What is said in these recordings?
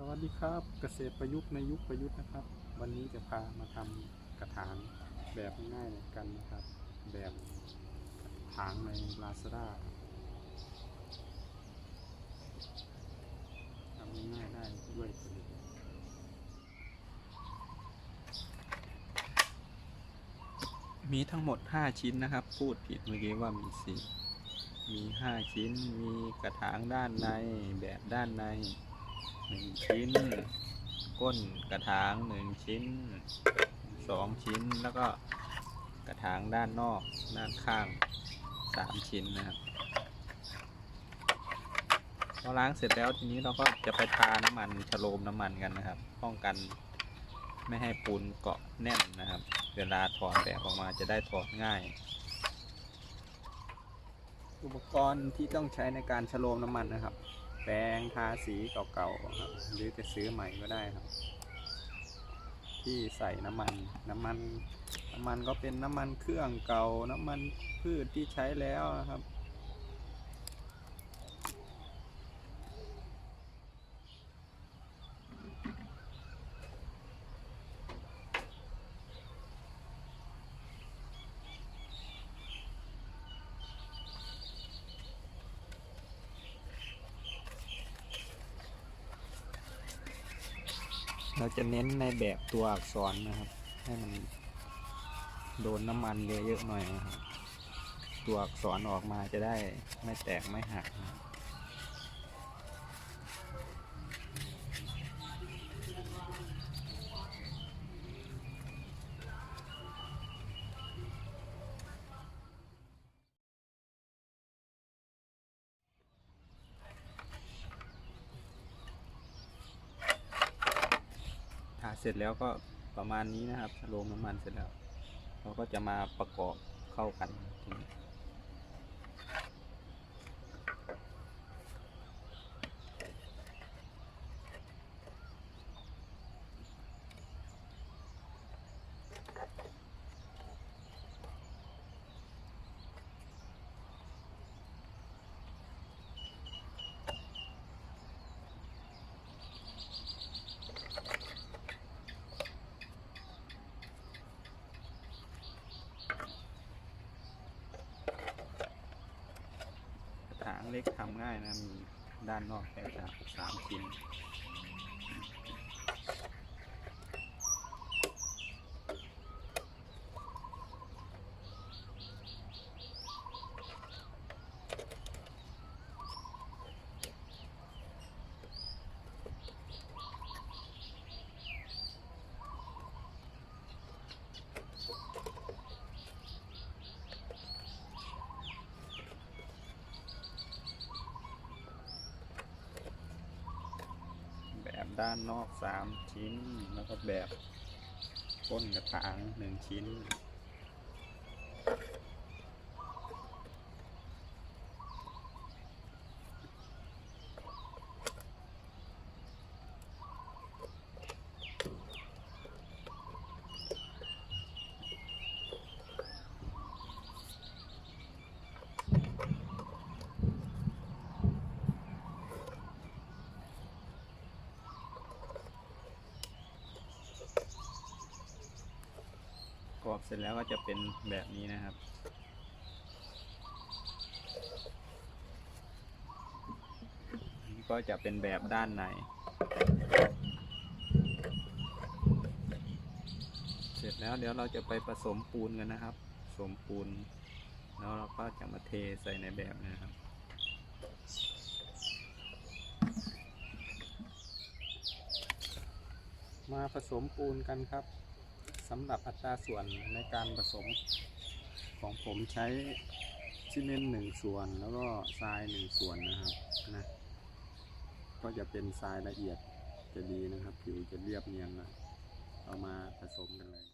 สวัสดีครับเกษตรประยุกต์ในยุคประยุทธ์นะครับ วันนี้จะพามาทำกระถางแบบง่ายๆกันนะครับ แบบกระถางใน Lazada ทำง่ายๆได้ด้วยตัวเองมีทั้งหมด 5 ชิ้นนะครับ พูดผิดเมื่อกี้ว่ามี 4 มี 5 ชิ้นมีกระถางด้านในแบบด้านใน หนึ่งชิ้น ก้นกระถางหนึ่งชิ้นสองชิ้นแล้วก็กระถางด้านนอกด้านข้างสามชิ้นนะครับพอล้างเสร็จแล้วทีนี้เราก็จะไปทาน้ำมันฉโลมน้ำมันกันนะครับ ป้องกันไม่ให้ปูนเกาะแน่นนะครับ เวลาถอดแบบออกมาจะได้ถอดง่าย อุปกรณ์ที่ต้องใช้ในการฉโลมน้ำมันนะครับ แปลงทาสีเก่าๆครับหรือจะซื้อใหม่ก็ได้ครับ ที่ใส่น้ำมันน้ำมันน้ำมันก็เป็นน้ำมันเครื่องเก่าน้ำมันพืชที่ใช้แล้วนะครับ เราจะเน้นในแบบตัวอักษรนะครับ ให้มันโดนน้ำมันเยอะๆหน่อยนะครับ ตัวอักษรออกมาจะได้ไม่แตกไม่หักนะครับ เสร็จแล้วก็ประมาณนี้นะครับโลงน้ำมันเสร็จแล้ว เราก็จะมาประกอบเข้ากันทีนี้าง เล็กทำง่ายนะ มีด้านนอกแค่สามสามชิ้น ด้านนอกสามชิ้น แล้วก็แบบก้นกระถางหนึ่งชิ้น อบเสร็จแล้วก็จะเป็นแบบนี้นะครับ นี่ก็จะเป็นแบบด้านใน เสร็จแล้วเดี๋ยวเราจะไปผสมปูนกันนะครับ ผสมปูน แล้วเราก็จะมาเทใส่ในแบบนะครับมาผสมปูนกันครับ สำหรับอัตราส่วนในการผสมของผมใช้ซีเมนต์หนึ่งส่วนแล้วก็ทรายหนึ่งส่วนนะครับนะก็จะเป็นทรายละเอียดจะดีนะครับ ผิวจะเรียบเนียนนะเอามาผสมกันเลย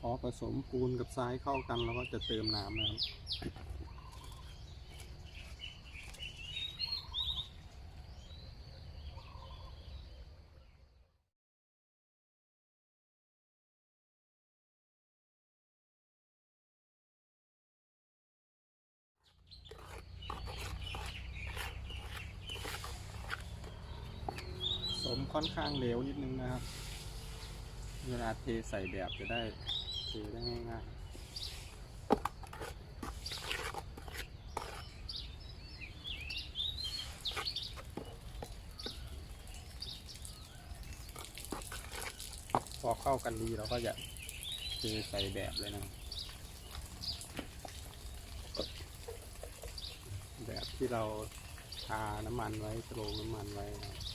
พอผสมปูนกับทรายเข้ากันเราก็จะเติมน้ำนะครับ ค่อนข้างเหลวนิดนึงนะครับ เวลาเทใส่แบบจะได้เทได้ง่ายๆพอเข้ากันดีเราก็จะเทใส่แบบเลยนะ แบบที่เราทาน้ำมันไว้โปรงน้ำมันไว้นะ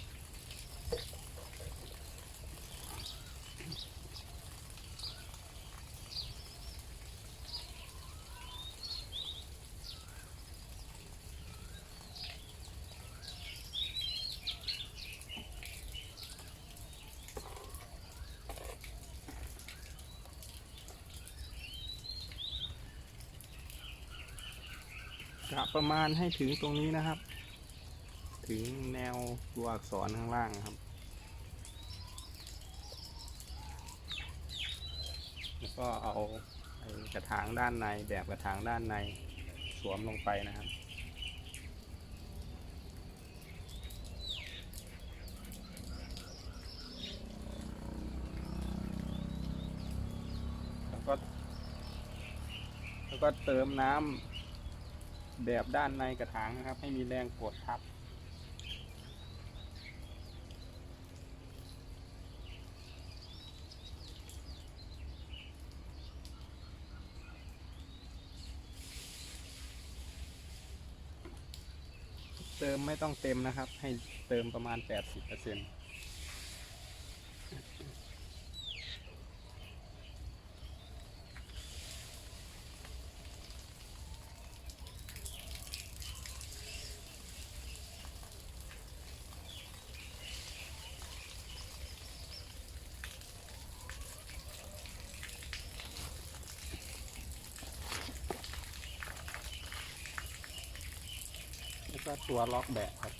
กะประมาณให้ถึงตรงนี้นะครับ ถึงแนวตัวอักษรข้างล่างครับ แล้วก็เอากระถางด้านในแบบกระถางด้านในสวมลงไปนะครับแล้วก็แล้วก็เติมน้ำ แบบด้านในกระถางนะครับ ให้มีแรงกดทับ เติมไม่ต้องเต็มนะครับ ให้เติมประมาณ 80%เปอร์เซ็นต์ ก็ตัวล็อกแบบครับ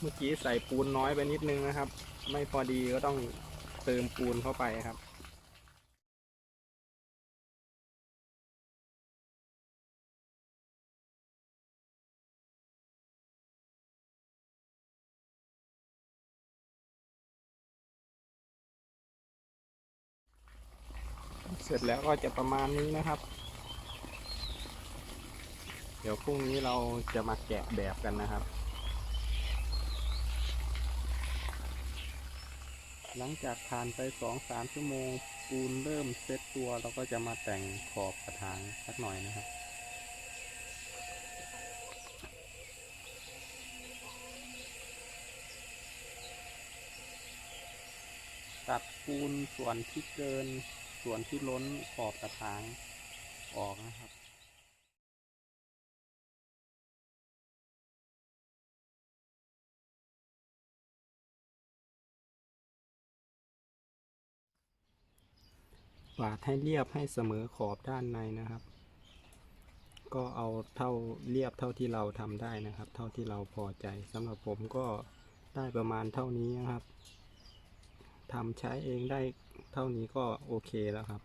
เมื่อกี้ใส่ปูนน้อยไปนิดนึงนะครับ ไม่พอดีก็ต้องเติมปูนเข้าไปครับ เสร็จแล้วก็จะประมาณนี้นะครับ เดี๋ยวพรุ่งนี้เราจะมาแกะแบบกันนะครับ หลังจากผ่านไปสองสามชั่วโมงปูนเริ่มเซตตัวเราก็จะมาแต่งขอบกระถางสักหน่อยนะครับ ตัดปูนส่วนที่เกิน ส่วนที่ล้นขอบกระถางออกนะครับปาดให้เรียบให้เสมอขอบด้านในนะครับ ก็เอาเท่าเรียบเท่าที่เราทำได้นะครับ เท่าที่เราพอใจสำหรับผมก็ได้ประมาณเท่านี้นะครับ ทำใช้เองได้เท่านี้ก็โอเคแล้วครับ